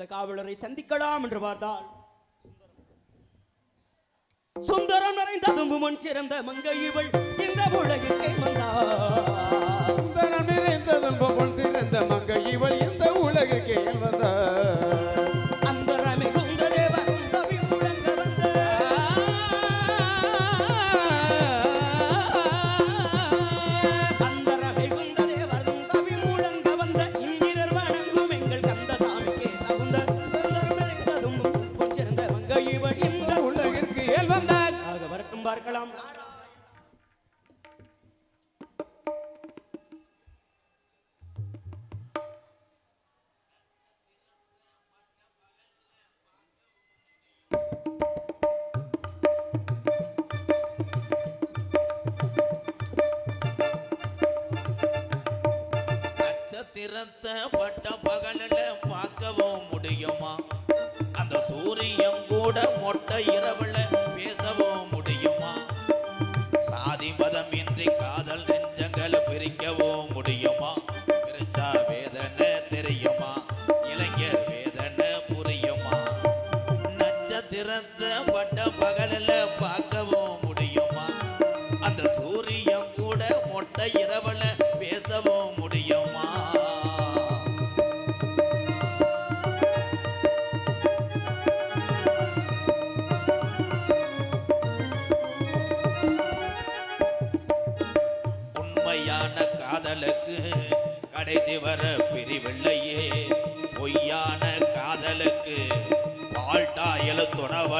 அந்த காவலரை சந்திக்கலாம் என்று பார்த்தாள். சுந்தரம் நிறைந்த தும்பு முன் சிறந்த மங்கை இவள் இந்த உலகிற்கே வந்தார் சுந்தரம் நிறைந்த தும்பு முன் சிறந்த மங்கை இவள் இந்த உலகுக்கு வந்தார்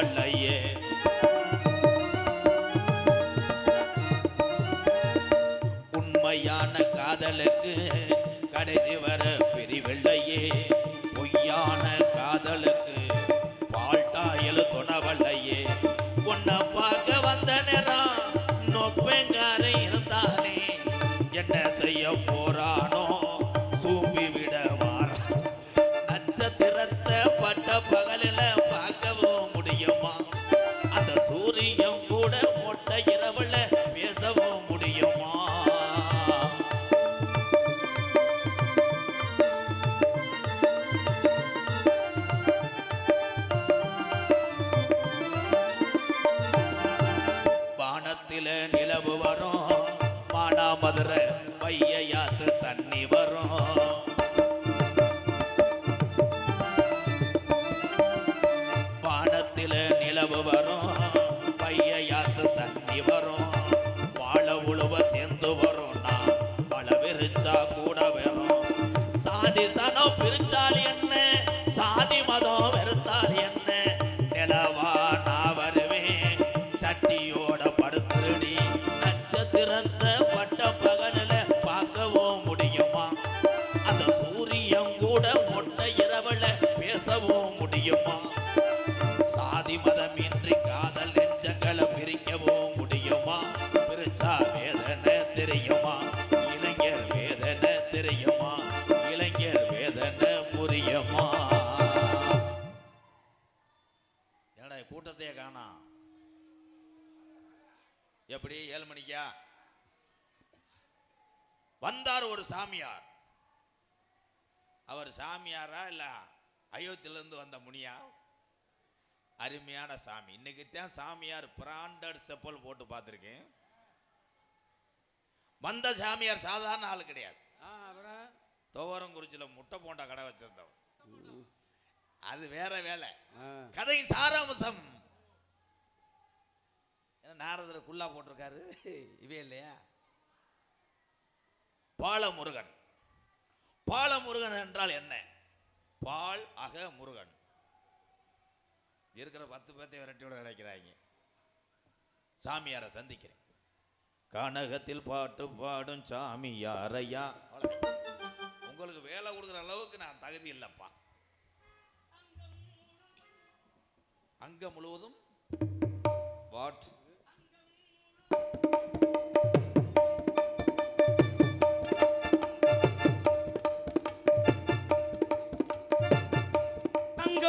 துணவல்லையே பிரிச்சா கூட வரும் சாதி சனம் பிரிச்சால் என்ன? சாதி மதம் வெறுத்தால் என்ன? நிலவா நான் வருவேன். சட்டியோட படுத்துடி நட்சத்திரத்த பட்ட பகலில் பார்க்கவும் முடியுமா? அந்த சூரியன் கூட மொட்டை இரவுல பேசவும் முடியுமா? வந்தார் ஒரு சாமியார். அவர் சாமியாரா இல்ல அயோத்தியிலிருந்து வந்த முனியா? அருமையான சாமி. இன்னைக்கு தான் சாமியார் பிராண்டட் செப்பல் போட்டு பார்த்துருக்கேன். வந்த சாமியார் சாதாரண ஆள் கிடையாது. துவரங்குறிச்சியில் முட்டை போண்டா கடை வச்சிருந்தவர். அது வேற வேலை. கதையின் சாராம்சம். நாரதர் குல்லா போட்டிருக்காரு. இவே இல்லையா? பாலமுருகன். பாலமுருகன் என்றால் என்ன? பால் அக முருகன். இருக்கிற பத்து பேர்த்தை விரட்டியோட நினைக்கிறாங்க. சாமியாரை சந்திக்கிறேன். கனகத்தில் பாட்டு பாடும் சாமியாரையா? உங்களுக்கு வேலை கொடுக்குற அளவுக்கு நான் தகுதி இல்லைப்பா. அங்கம் முழுவதும் வாட்?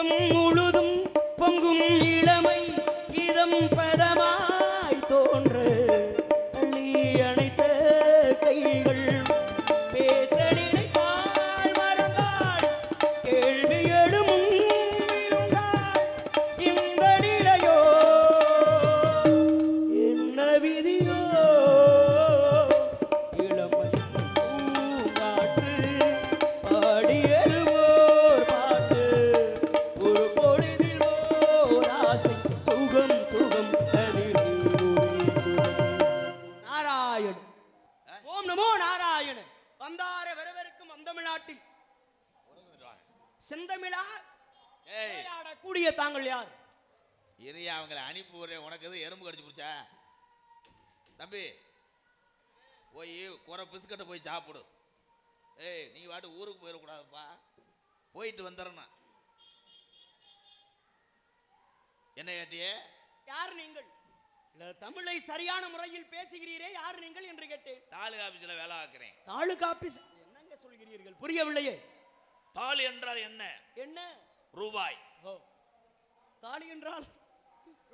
அங்கம் முழுதும் பொங்கும் இளமை இதம் பதமாய் பிஸ்கட்டை போய் சாப்பிடு. ஏய் நீ வாட்டு ஊருக்கு போயிடக்கூடாதுப்பா. போயிட்டு வந்துடணும் என்ன கேட்டியே? யார் நீங்கள்? தமிழை சரியான முறையில் பேசுகிறீரே யார் நீங்கள் என்று கேட்டேன். தாலுகா ஆபீஸ்ல வேலை ஆக்குறேன் தாலுகா ஆபீஸ் என்னங்க சொல்கிறீர்கள்? புரியவில்லையே. தாலி என்றால் என்ன? என்ன? ரூபாய். ஓ. தாலி என்றால்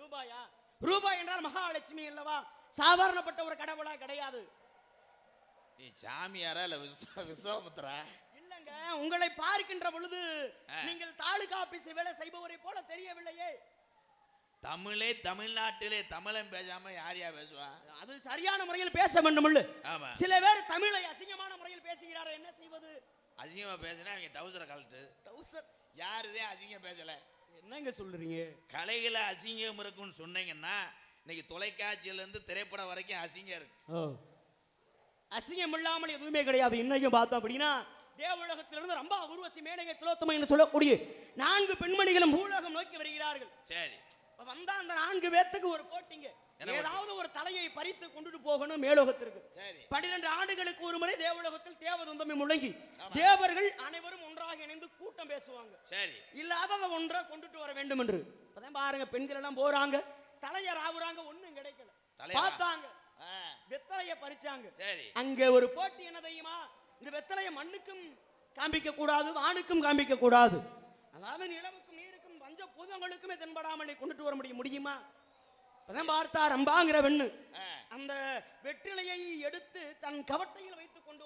ரூபாயா? ரூபாய் என்றால் மகாலட்சுமி அல்லவா? சாதாரணப்பட்ட ஒரு கடவுளா கிடையாது. நீ சாமியாரா இல்ல விஸ்வ விஸ்வாமுத்திரா இல்லங்க உங்களை பார்க்கின்ற பொழுது. நீங்கள் தாலுகா ஆபீஸ் வேலை செய்பவரை போல தெரியவில்லையே. தமிழே தமிழ்நாட்டிலே தமிழன் பேசாம யார் யார் பேசுவா? அது சரியான முறையில் பேச வேண்டும் ஆமா. சில பேர் தமிழை அசிங்கமான முறையில் பேசுகிறார்கள் என்ன செய்வது? அசிங்கமா பேசினா அவங்க டவுசரை கழட்டு. டவுசர் யாருதே அசிங்கம் பேசல? என்னங்க சொல்றீங்க? கலையில அசிங்கம் இருக்குன்னு சொன்னீங்கன்னா இன்னைக்கு தொலைக்காட்சியில இருந்து திரைப்படம் வரைக்கும் அசிங்கம் இருக்கு. அசிங்கம் இல்லாமல் எதுவுமே கிடையாது. இன்னைக்கும் பார்த்தோம் அப்படின்னா தேவலோகத்திலிருந்து ரொம்ப உருவசி மேனகை திலோத்தமை என்று சொல்லக்கூடிய நான்கு பெண்மணிகளும் பூலோகம் நோக்கி வருகிறார்கள். சரி. வந்தா அந்த நான்கு பேத்துக்கு ஒரு போட்டிங்க? ஏதாவது ஒரு தலையை பறித்து கொண்டுட்டு போகணும் மேலோகத்திற்கு. சரி. பன்னிரண்டு ஆண்டுகளுக்கு ஒரு முறை தேவலோகத்தில் தேவதந்தமை முழங்கி. தேவர்கள் அனைவரும் ஒன்றாக இணைந்து கூட்டம் பேசுவாங்க. சரி. இல்லாததை ஒன்றை கொண்டுட்டு வர வேண்டும் என்று. பாருங்க பெண்கள் எல்லாம் போறாங்க தலைய ராவுறாங்க ஒண்ணும் கிடைக்கல? பார்த்தாங்க. வெத்தலைய பறிச்சாங்க. சரி. அங்க ஒரு போட்டி என்ன தெரியுமா? இந்த வெத்தலைய மண்ணுக்கும் காண்பிக்க கூடாது வானுக்கும் காண்பிக்க கூடாது அதாவது நிலவுக்கும் நீருக்கும் பஞ்ச பூதங்களுக்குமே தென்படாமல் கொண்டுட்டு வர முடியும். முடியுமா? இப்பதான் பார்த்தார் அம்பாங்கிற வெண்ணு அந்த வெற்றிலையை எடுத்து தன் கவட்டையில் வைத்து கொண்டு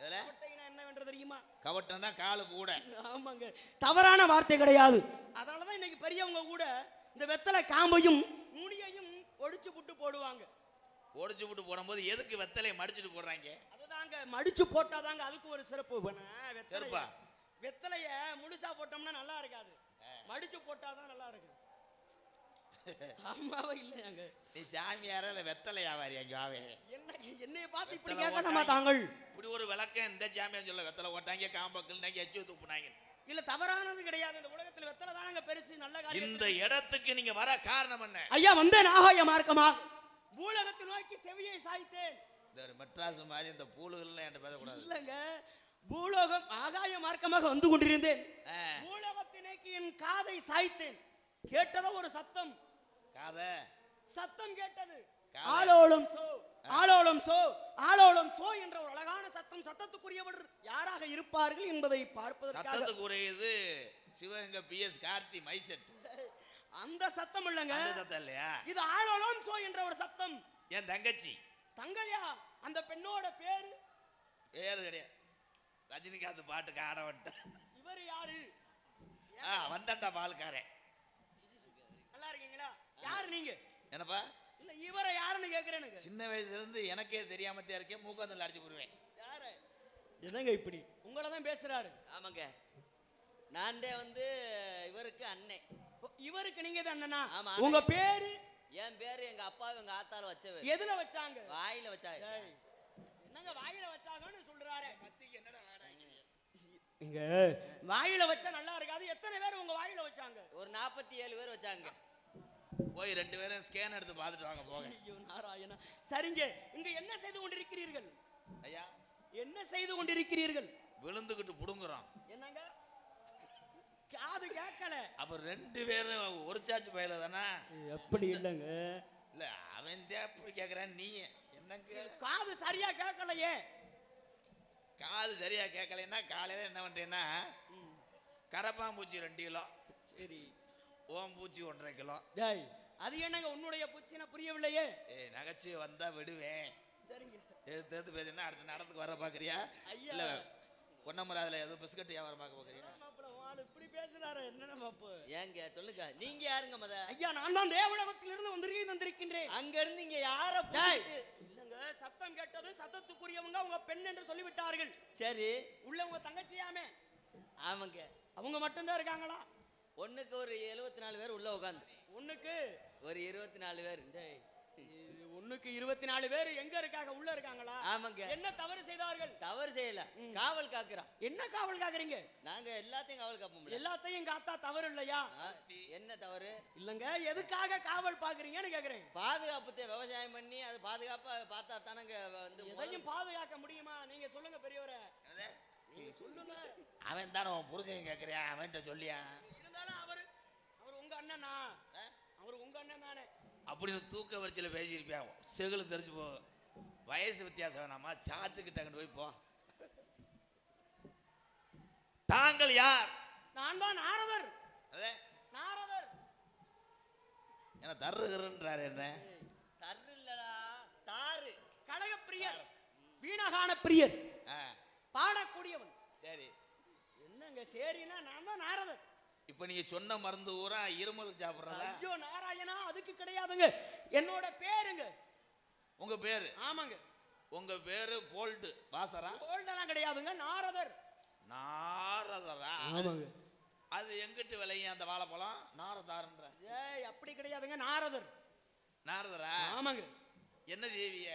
கவட்டைனா என்னவென்று தெரியுமா? கவட்டம்னா காலு கூட. ஆமாங்க. தவறான வார்த்தை கிடையாது. அதனாலதான் இன்னைக்கு பெரியவங்க கூட இந்த வெத்தலை காம்பையும் நுனியையும் ஒடிச்சு புட்டு போடுவாங்க. ஒடிச்சு விட்டு போடும்போது எதுக்கு வெத்தலையை மடிச்சிட்டு போடுறாங்க? அதுதாங்க மடிச்சு போட்டாதாங்க அதுக்கு ஒரு சிறப்பு. சிறப்பா? வெத்தலைய முழுசா போட்டோம்னா நல்லா இருக்காது. மடிச்சு போட்டாதான் நல்லா இருக்கு. ஆமாவா இல்லையாங்க? நீ சாமியாரா இல்ல வெத்தலை வியாபாரி அங்க வாவே என்ன என்னைய பார்த்து இப்படி கேட்கணுமா. தாங்கள்? இப்படி ஒரு விளக்கம் இந்த சாமியார் சொல்ல வெத்தலை ஓட்டாங்க காம்பக்கல் நாங்க எச்சு துப்புனாங்க இல்ல தவறானது கிடையாது. இந்த உலகத்துல வெத்தலை தானங்க பெருசு நல்ல காரியம் இந்த இடத்துக்கு நீங்க வர காரணம் என்ன? ஐயா வந்தேன் ஆகாய மார்க்கமா? பூலகத்தை நோக்கி செவியை சாய்த்தேன். இந்த மெட்ராஸ் மாதிரி இந்த பூலுகள்லாம் என்கிட்ட பேசக்கூடாது. இல்லங்க பூலோகம் ஆகாய மார்க்கமாக வந்து கொண்டிருந்தேன். பூலோகத்தை நோக்கி என் காதை சாய்த்தேன். கேட்டதோ ஒரு சத்தம். காத? சத்தம் கேட்டது. ஆலோலம் சோ ஆலோலம் சோ ஆலோலம் சோ என்ற ஒரு அழகான சத்தம் சத்தத்துக்குரியவர் யாராக இருப்பார்கள் என்பதை பார்ப்பதற்காக. சத்தத்துக்கு உரையுது சிவகங்கை பி எஸ் கார்த்தி மைசெட். அந்த சத்தம் இல்லைங்க. அந்த சத்தம் இல்லையா? இது ஆலோலம் சோ என்ற ஒரு சத்தம். என் தங்கச்சி. தங்கையா? அந்த பெண்ணோட பேரு? பேரு கிடையாது. ரஜினிகாந்த் பாட்டுக்கு ஆட வந்துட்டேன் இவர் யாரு? ஆ வந்தண்டா பால்காரன். நல்லா இருக்கீங்களா? யாரு நீங்க? என்னப்பா? இல்ல இவரை யாருன்னு கேக்குறேனுங்க சின்ன வயசுல இருந்து எனக்கே தெரியாம இருக்கேன் மூக்கத்தில் அடிச்சு போடுவேன். யாரு? என்னங்க இப்படி? உங்களை தான் பேசுறாரு. ஆமாங்க. நான் தான் வந்து இவருக்கு ஓ, இவருக்கு நீங்க தான் அண்ணனா? ஆமா, உங்க. பேரு? என் பேரு எங்க அப்பா எங்க ஆத்தால வச்சவர். எதுல வச்சாங்க? வாயில வச்சாங்க. என்னங்க வாயில வச்சாங்கன்னு சொல்றாரு. என்னடா இங்க வாயில வச்சா நல்லா இருக்காது. எத்தனை பேர் உங்க வாயில வச்சாங்க? ஒரு நாற்பத்தி ஏழு பேர் வச்சாங்க. போய் ரெண்டு பேரும் ஸ்கேன் எடுத்து பார்த்துட்டு வாங்க போங்க. ஐயோ நாராயணா. சரிங்க இங்க என்ன செய்து கொண்டிருக்கிறீர்கள்? ஐயா. என்ன செய்து கொண்டிருக்கிறீர்கள்? விழுந்துகிட்டு புடுங்குறோம் என்னங்க காது கேட்கல அப்ப ரெண்டு பேரும் ஒரு சாச்சு பயில தானே? எப்படி இல்லைங்க? இல்ல அவன் தான் அப்படி கேக்குறான் நீ என்னங்க காது சரியா கேட்கலையே காது சரியா கேட்கலைன்னா காலையில என்ன பண்றேன்னா கரப்பாம்பூச்சி ரெண்டு கிலோ சரி. ஓம்பூச்சி ஒன்றரை கிலோ. டேய் அது என்னங்க உன்னுடைய புச்சின புரியவில்லையே? ஏய் நகைச்சுவை வந்தா விடுவேன். சரிங்க. எது தேர்த்து பேசுனா அடுத்த நடத்துக்கு வர பாக்குறியா? ஐயா. இல்ல பொன்னமராதுல எதுவும் பிஸ்கட் வியாபாரம் பார்க்க பாக்குறியா? ஆளு இப்படி பேசுறாரு என்ன மாப்பு ஏங்க சொல்லுங்க. நீங்க யாருங்க மத? ஐயா நான் தான் தேவலோகத்திலிருந்து வந்திருக்கேன் வந்திருக்கின்றேன். அங்க இருந்து இங்க யார இல்லங்க சத்தம் கேட்டது சத்தத்துக்குரியவங்க உங்க பெண் என்று சொல்லிவிட்டார்கள். சரி. உள்ள உங்க தங்கச்சியாமே. ஆமாங்க. அவங்க மட்டும்தான் இருக்காங்களா? ஒண்ணுக்கு ஒரு எழுபத்தி நாலு பேர் உள்ள உட்காந்து ஒண்ணுக்கு? ஒரு இருபத்தி நாலு பேர். முன்னுக்கு இருபத்தி நாலு பேர் எங்க இருக்காங்க? உள்ள இருக்காங்களா? ஆமாங்க. என்ன தவறு செய்தார்கள்? தவறு செய்யல. காவல் காக்குறான் என்ன காவல் காக்குறீங்க? நாங்க எல்லாத்தையும் காவல் காப்போம்ல எல்லாத்தையும் காத்தா தவறு இல்லையா? என்ன தவறு? இல்லங்க எதுக்காக காவல் பாக்குறீங்கன்னு கேக்குறேன். பாதுகாப்பு விவசாயம் பண்ணி அது பாதுகாப்பா பார்த்தா தானங்க வந்து எதையும் பாதுகாக்க முடியுமா? நீங்க சொல்லுங்க பெரியவரே. நீங்க சொல்லுங்க. அவன் தானே புருஷன் கேட்குறியா அவன்கிட்ட சொல்லியா? இருந்தாலும் அவரு அவர் உங்க அண்ணனா ஆ? அவர் உங்க அண்ணன் தானே அப்படின்னு தூக்க வரிச்சியில் பேசியிருப்பியான் செகுலு தெரிஞ்சு போ. வயசு வித்தியாசம் வேணாமா? சாச்சுக்கிட்டாங்கன்னு போய் போ. தாங்கள் யார்? நான் தான் நாரதர். அதே. நாரதர். என்ன தருகிறன்றாரு என்ன? தரு இல்லடா தாரு. கழக பிரியர் வீணகான பிரியர் பாடக்கூடியவன். சரி. என்னங்க சரின்னா நான் தான் நாரதர். இப்போ நீங்க சொன்ன மருந்து ஊரா இருமல் சாப்பிட்றதா? ஐயோ நாராயணா அதுக்கு கிடையாதுங்க. என்னோட பேருங்க. உங்க பேரு? ஆமாங்க. உங்க பேரு போல்ட்டு வாசரா? கோல்டெல்லாம் கிடையாதுங்க நாரதர். நாரதரா? ஆமாங்க. அது எங்கிட்டு விளையும் அந்த வாழைப்பழம்? நாரதாரன்ற. ஏய் அப்படி கிடையாதுங்க நாரதர். நாரதரா? ஆமாங்க. என்ன செய்விய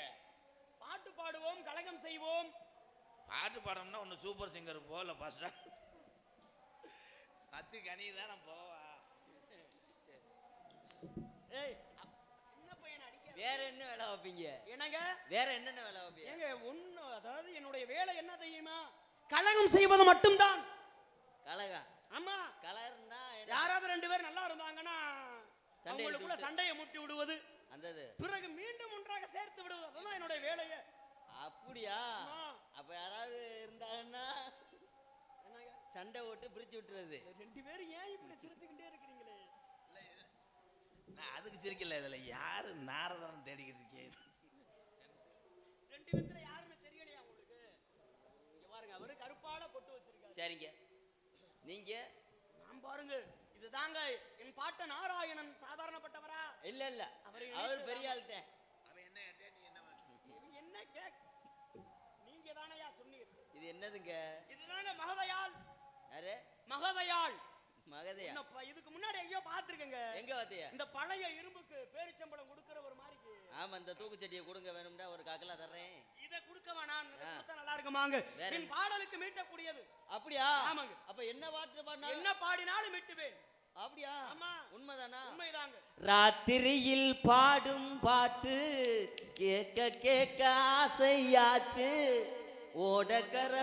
பாட்டு பாடுவோம் கலகம் செய்வோம். பாட்டு பாடணும்னா ஒன்று சூப்பர் சிங்கர் போகல பாஸ்டா அத்தி கனி தானே போவா. ஏய் அப்- சின்ன பையனை அடிக்க வேற என்ன வேலை வைப்பீங்க? என்னங்க? வேற என்னென்ன வேலை வைப்பீங்க? ஏங்க ஒண்ணு அதாவது என்னுடைய வேலை என்ன தெரியுமா? கலகம் செய்வது மட்டும்தான். கலகா ஆமா. கலர்னா? யாராவது ரெண்டு பேர் நல்லா இருந்தாங்கன்னா அவங்களுக்குள்ள சண்டையை முட்டி விடுவது. அந்தது. பிறகு மீண்டும் ஒன்றாக சேர்த்து விடுவது. அதுதான் என்னுடைய வேலையே. அப்படியா? ஆமா. அப்ப யாராவது இருந்தாங்கன்னா சண்டை ஓட்டு பிரிச்சு விட்டுறது. ரெண்டு பேரும் ஏன் இப்படி சிரிச்சுக்கிட்டே இருக்கிறீங்களே? நான் அதுக்கு சிரிக்கல இதில் யாரு நாரதரன் தேடிக்கிட்டு இருக்கேன் ரெண்டு பேத்துல யாருன்னு தெரியலையா உங்களுக்கு? இங்க பாருங்க அவரு கருப்பால பொட்டு வச்சிருக்காரு. சரிங்க. நீங்க? நான் பாருங்க இதுதாங்க என் பாட்ட நாராயணன் சாதாரணப்பட்டவரா? இல்ல இல்ல. அவரை பெரிய ஆள்கிட்ட அவன் என்ன கேட்டா நீ என்ன என்ன கேக்? நீங்க தானையா சொன்னீர். இது என்னதுங்க? இதுதாங்க மகதையாள் யாரு? மகதையாள். மகதையா? இதுக்கு முன்னாடி எங்கேயோ பார்த்திருக்கேங்க. எங்க வாத்தியா இந்த பழைய இரும்புக்கு பேரிச்சம்பளம் கொடுக்கிற ஒரு மாதிரி ஆமா இந்த தூக்குச்சட்டியை கொடுங்க வேணும்டா ஒரு காக்கலா தர்றேன். இத கொடுக்க வேணாம் நல்லா இருக்குமாங்க. என் பாடலுக்கு மீட்டக்கூடியது. அப்படியா? ஆமாங்க. அப்ப என்ன பாட்டு பாடினா? என்ன பாடினாலும் மீட்டுவேன். அப்படியா? ஆமா. உண்மைதானா? உண்மைதாங்க. ராத்திரியில் பாடும் பாட்டு கேட்க கேட்க ஆசையாச்சு. ஓடக்கர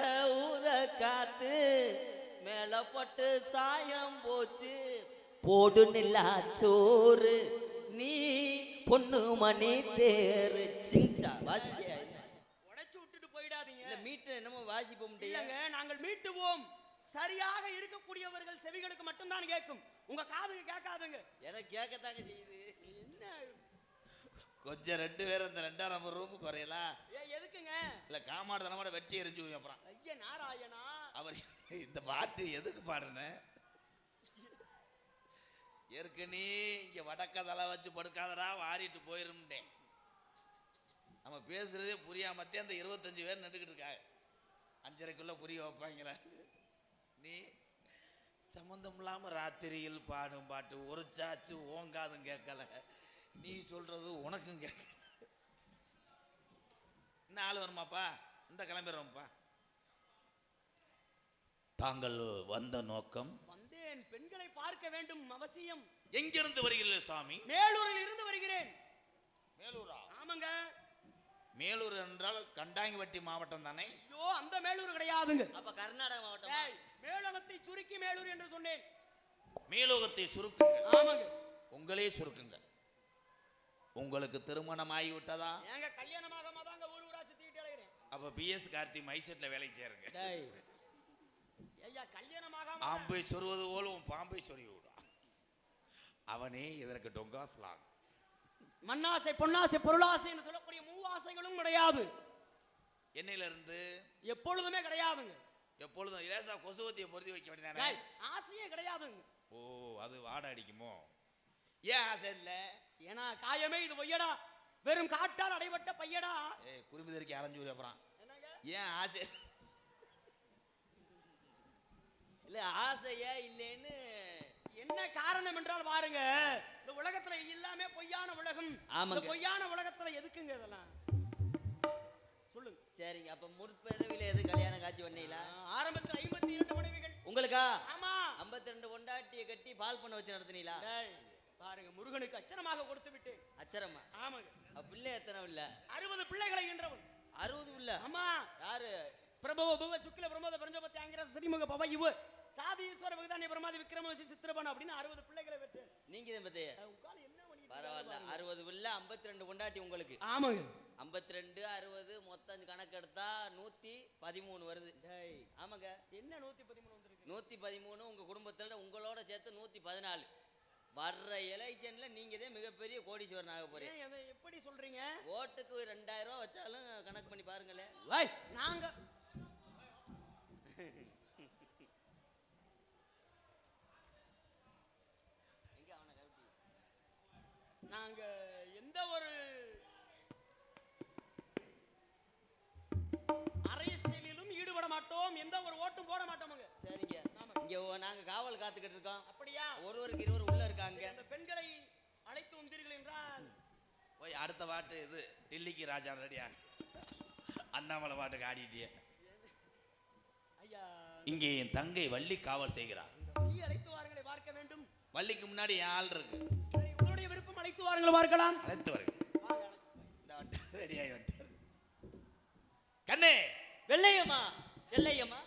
ஊத காத்து மேலப்பட்டு சாயம் போச்சு. போடு நிலா சோறு. நீ பொண்ணு மணி தேரு சிங்சா என்ன உடைச்சு விட்டுட்டு போயிடாதீங்க. இல்ல மீட்டு என்னமோ வாசிப்ப முடியல இல்லங்க நாங்கள் மீட்டுவோம். சரியாக இருக்கக்கூடியவர்கள் செவிகளுக்கு மட்டும்தான் கேட்கும். உங்க காதுக்கு கேட்காதுங்க. எனக்கு கேட்கத்தாங்க செய்யுது. என்ன? கொஞ்சம் ரெண்டு பேரும் இந்த ரெண்டாம் நம்பர் ரூமு குறையலா ஏ, எதுக்குங்க? இல்லை காமாடு தனமாட வெட்டி எரிஞ்சு அப்புறம். ஐயா நாராயணா? அவர் இந்த பாட்டு எதுக்கு பாடுனேன் ஏற்கனவே இங்கே வடக்க தலை வச்சு படுக்காதடா வாரிட்டு போயிருந்தேன். நம்ம பேசுறதே புரியாமத்தே அந்த இருபத்தஞ்சு பேர் நின்றுக்கிட்டு இருக்காங்க. அஞ்சரைக்குள்ளே புரிய வைப்பாங்களா? நீ சம்மந்தம் இல்லாமல் ராத்திரியில் பாடும் பாட்டு ஒரு சாச்சு ஓங்காதும் கேட்கல. நீ சொல்கிறது உனக்கும் கேட்கல. இன்னும் ஆள் வருமாப்பா? இந்த கிளம்பிடுறோம்ப்பா. தாங்கள் வந்த நோக்கம் வந்தேன். பெண்களை பார்க்க வேண்டும் அவசியம். எங்கிருந்து வருகிறீர்கள் சாமி? மேலூரில் இருந்து வருகிறேன். மேலூரா? ஆமாங்க. மேலூர் என்றால் கண்டாங்கிவட்டி மாவட்டம் தானே? ஐயோ அந்த மேலூர் கிடையாதுங்க. அப்ப கர்நாடக மாவட்டம்? மேலகத்தை சுருக்கி மேலூர் என்று சொன்னேன். மேலோகத்தை சுருக்குங்கள். ஆமாங்க. உங்களே சுருக்குங்கள். உங்களுக்கு திருமணம் ஆகிவிட்டதா? ஏங்க கல்யாணமாக தாங்க ஊர் ஊரா சுத்திக்கிட்டு அப்ப பிஎஸ் கார்த்தி மைசெட்ல வேலை கல்யாணமாக ஆம்பை சொருவது போல உன் பாம்பை சொருகி விடும். அவனே இதற்கு டொங்காஸ்லாம் மண்ணாசை பொன்னாசை பொருளாசை என்று சொல்லக்கூடிய மூவாசைகளும் கிடையாது. என்னையில இருந்து எப்பொழுதுமே கிடையாதுங்க. எப்பொழுதும் லேசா கொசுவத்தியை பொருத்தி வைக்க வேண்டியதானே டேய், ஆசையே கிடையாதுங்க. ஓ அது வாடை அடிக்குமோ? ஏன் ஆசை இல்லை? ஏன்னா காயமே இது பொய்யடா. வெறும் காட்டால் அடைபட்ட பையடா. ஏய் குருவி தெறிக்க அரைஞ்சூரி அப்புறம். ஏன் ஆசை? இல்ல ஆசையா இல்லைன்னு. என்ன காரணம் என்றால் பாருங்க இந்த உலகத்துல எல்லாமே பொய்யான உலகம். ஆமாங்க. பொய்யான உலகத்துல எதுக்குங்க இதெல்லாம்? சொல்லுங்க. சரிங்க அப்ப முற்பிறவில எது கல்யாண காட்சி பண்ணீங்களா? ஆரம்பத்தில் ஐம்பத்தி இரண்டு மனைவிகள். உங்களுக்கா? ஆமா. 52 ரெண்டு பொண்டாட்டியை கட்டி பால் பண்ண வச்சு நடத்துனீங்களா? பாருங்க முருகனுக்கு அச்சனமாக கொடுத்து விட்டு அச்சரம்மா ஆமாங்க. பிள்ளை எத்தனை இல்ல அறுபது பிள்ளைகளை ஈன்றவன் அறுபது இல்ல ஆமா. யாரு? பிரபவ புவ சுக்ல பிரமோத பிரஞ்சபத்தி ஆங்கிற ஸ்ரீமுக பவ இவ. தாதி ஈஸ்வர பகதானி பிரமாதி விக்ரமசி சித்திரபன் அப்படின்னு அறுபது பிள்ளைகளை பெற்று நீங்க இதை பத்தி பரவாயில்ல. அறுபது இல்ல 52 ரெண்டு பொண்டாட்டி உங்களுக்கு. ஆமாங்க. 52 ரெண்டு அறுபது மொத்தம் கணக்கு எடுத்தா நூத்தி பதிமூணு வருது. ஆமாங்க. என்ன நூத்தி பதிமூணு வந்திருக்கு? நூத்தி பதிமூணு உங்க குடும்பத்துல உங்களோட சேர்த்து நூத்தி பதினாலு. வர்ற எலெக்ஷன்ல நீங்க தான் மிகப்பெரிய கோடீஸ்வரன் ஆக போறீங்க. எப்படி சொல்றீங்க? ஓட்டுக்கு ரெண்டாயிரம் ரூபா வச்சாலும் கணக்கு பண்ணி பாருங்களேன். நாங்க போட மாட்டோமுங்க சரிங்க இங்க ஓ- நாங்க காவல் காத்துக்கிட்டு இருக்கோம். அப்படியா? ஒருவருக்கு இருவர் உள்ள இருக்காங்க. அந்த பெண்களை அழைத்து வந்தீர்கள் என்றால்? போய் அடுத்த பாட்டு இது டில்லிக்கு ராஜா ரெடியா? அண்ணாமலை பாட்டுக்கு ஆடிட்டியே. ஐயா. இங்கே என் தங்கை வள்ளி காவல் செய்கிறார். நீ அழைத்து வாருங்களை பார்க்க வேண்டும். வள்ளிக்கு முன்னாடி ஆள் இருக்கு. சரி உங்களுடைய விருப்பம் அழைத்து வாருங்கள் பார்க்கலாம். அழைத்து வருங்க. இந்த ரெடியாகி வந்துட்டார் கண்ணே! வெள்ளையம்மா வெள்ளையம்மா.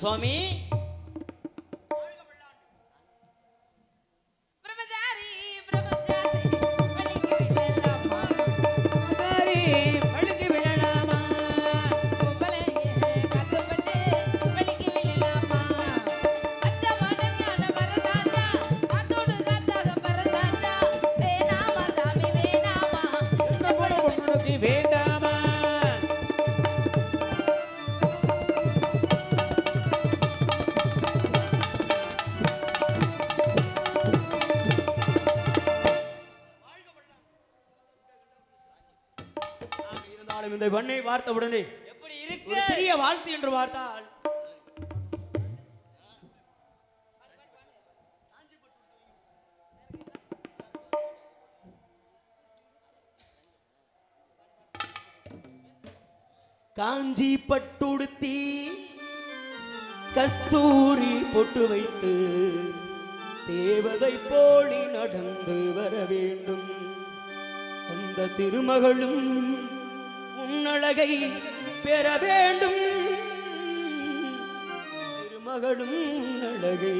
说明。பார்த்த உடனே. சிறிய வாழ்த்து என்று பார்த்தால். காஞ்சி பட்டுடுத்தி கஸ்தூரி பொட்டு வைத்து தேவதை போலி நடந்து வர வேண்டும். அந்த திருமகளும் உன்னழகை பெற வேண்டும். திருமகளும் உன்னழகை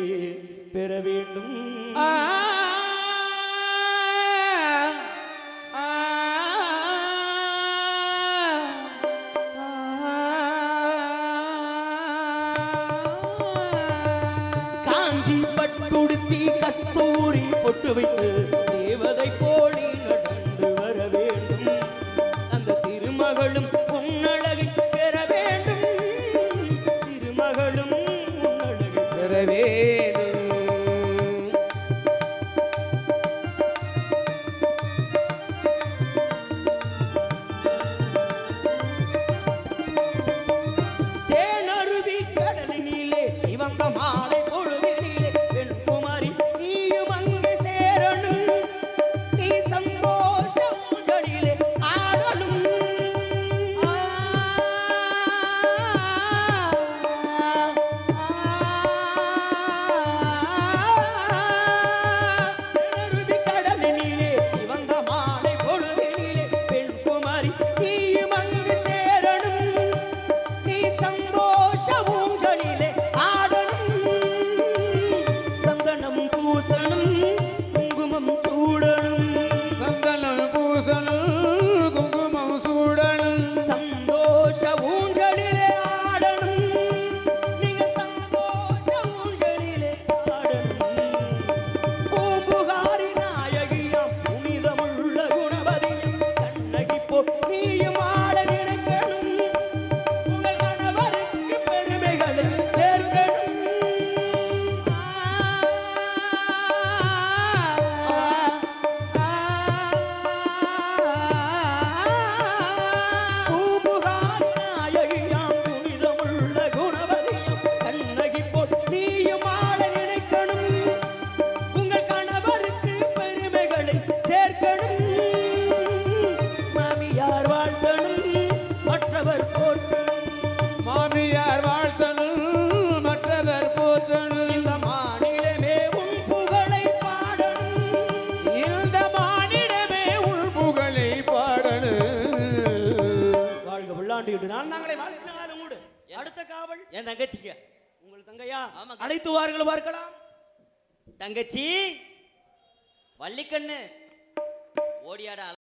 பெற வேண்டும். ஆ தங்கச்சி வள்ளிக்கண்ணு ஓடியாடா.